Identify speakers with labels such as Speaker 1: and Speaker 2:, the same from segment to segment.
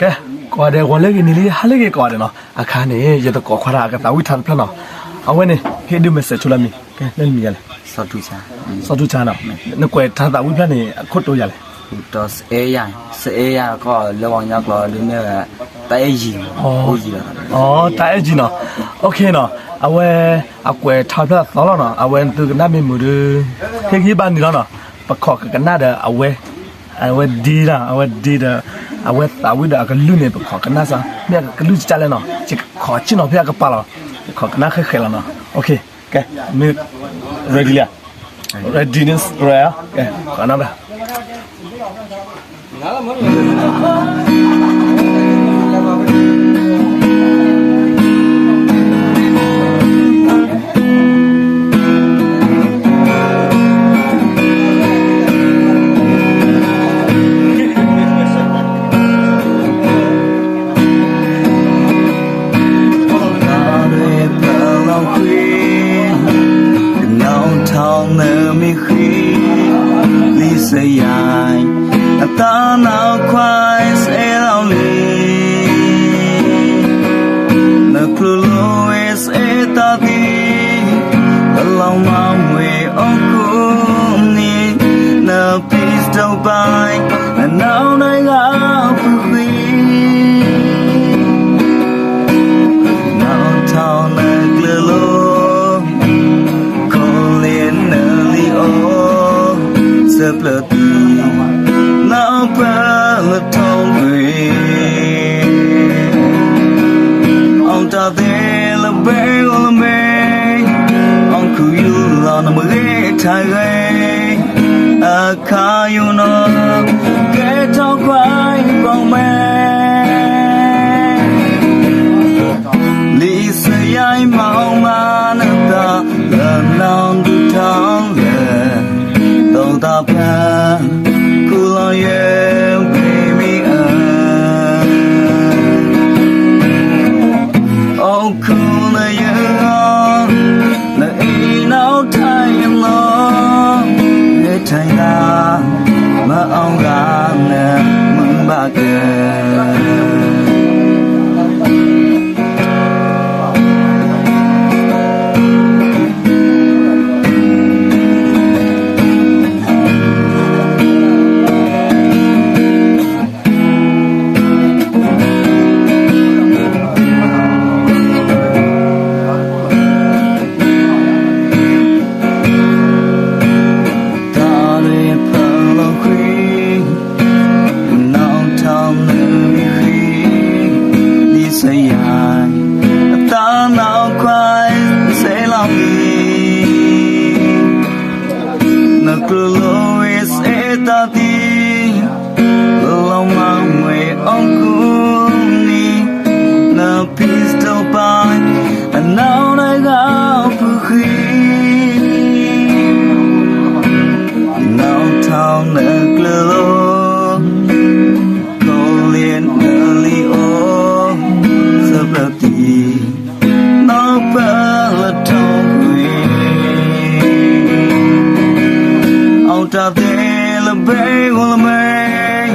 Speaker 1: ကဲကွာတယ်ဝလဲကနီလေးဟာလေကကွာတယ်နော်အခါနေရတော့ကွာခရာကတာဝိထန်ဖလနော်အဝဲနေဟေဒီမက်ဆေချူလာမီကဲလဲမီရလေ
Speaker 2: စောတူချာ
Speaker 1: စောတူချာနော်နကွယ်ထားတာဝိဖလနေအခုတ်တော့ရလေ
Speaker 2: တော့အေးရစေးရก็လောအောင်ရောက်တော့လူနဲ့တိုင်ကြီးဟုတ်ကြီးလား
Speaker 1: ဩတိုင်အကြီးနော်โอเคနော်အဝဲအကွယ်ထားဖလသောလောနော်အဝဲသူကနမေမူရခေကြီးပါနေနော်ပခော့ကကနာတဲ့အဝဲ အဝဲဒီလာအဝဲဒီတာအဝဲတာဝိဒါကလူနေပခော့ကနာစာမြက်ကလူချလဲနော်ချစ်ခေါ်ချင်နော်ဖျက်ကပါလားခေါ်ကနာခဲခဲလာနော်โอเคကဲမေ ready လား readiness rare ကဲခဏပါ
Speaker 2: တွေ mi khi li se yai a ta nao kwai se lao li na klu lo es e ta di a lao ma mwe o ku ni na peace do bai na no 太累，阿卡有诺，给超快帮妹，你是爱猫吗？again. nào quay sẽ làm gì nợ lô is eta ti lòng ngang mê ông cũng đi. Nợ peace đâu bay and now I got for khi now town bay hồn là mây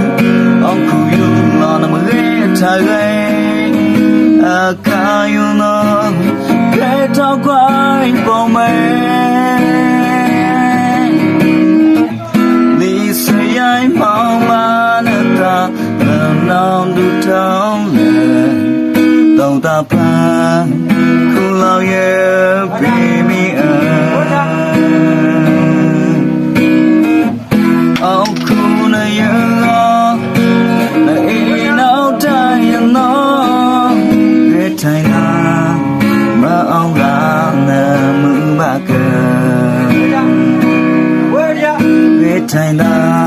Speaker 2: Ông khu yêu nó nằm ghế thả ghế À ca yêu nó Ghế tao qua anh bỏ mê Lý sư yai mau mà nè ta Nè nào đủ thao lệ Tàu ta phá Khu lao yê bình time down.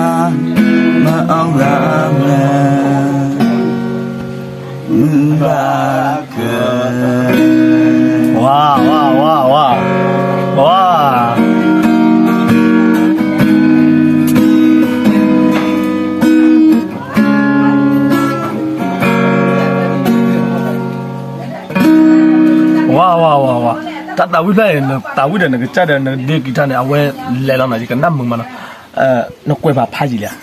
Speaker 2: တာတာ
Speaker 1: ဝိလဲတာဝိတဲ့ငကြတဲ့ဒီဂီတနဲ့အဝဲလဲလောက်နေကြီးကနမမလားအဲနကွယ်ပါဖားကြီးလား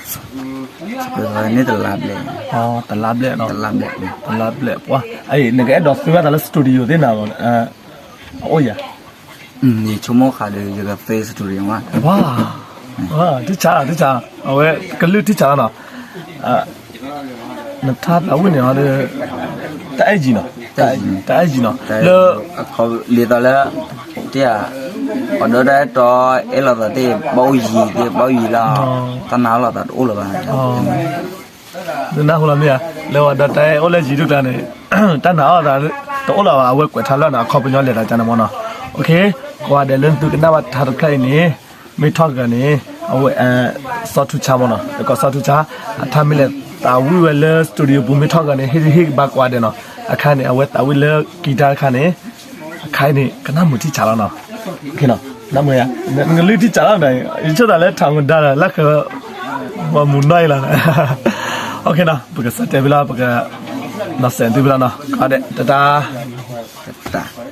Speaker 2: ဒါနဲ့တလာဘလက်
Speaker 1: ဟောတလာဘလက်နော်
Speaker 2: တလာဘလက်
Speaker 1: တလာဘလက်ပွာအဲ့ငကဲတော့ဖေဗတာလစတူဒီယိုတင်တာကောအဲအိုးယာ
Speaker 2: อืมนี่ชมขาเล
Speaker 1: ยจะเฟซสตูดิโอว่าว้าว้าติชาติชาเอาไว้กะ
Speaker 2: ลึติชาเนาะอ่ะนะถ้าเอาเนี่ยเอาเลยแต่ไอ้จีเนาะ taji no lo ko le ta la tia on do da to e lo ta
Speaker 1: te bao yi te bao yi la ta na lo ta o lo ba na ho la me ya lo da ta e o le ji du ta ne ta na ta to o la ba we kwe tha lo na ko pnyo le ta cha na mo no okay ko da le tu na ba tha ta ni me thok ga ni အဝဲဆော့ထူချာမနော်ကောဆော့ထူချာအထမီလက်တာဝီဝဲလက်စတူဒီယိုဘူမီထောက်ကနေဟိဟိဘကွာတယ်နော် အခါနေအဝဲတာဝီလေဂီတာခါနေခိုင်နေကနာမူတီချာလာနော်โอเคနော်နမရငလူတီချာလာနိုင်ချတာလဲထောင်ဒါလက်ခမမူနိုင်လာโอเคနော်ဘကစတဲ့ဘလာဘကနဆန်တူဘလာနော်ကားတဲ့တတာ
Speaker 2: Tetap.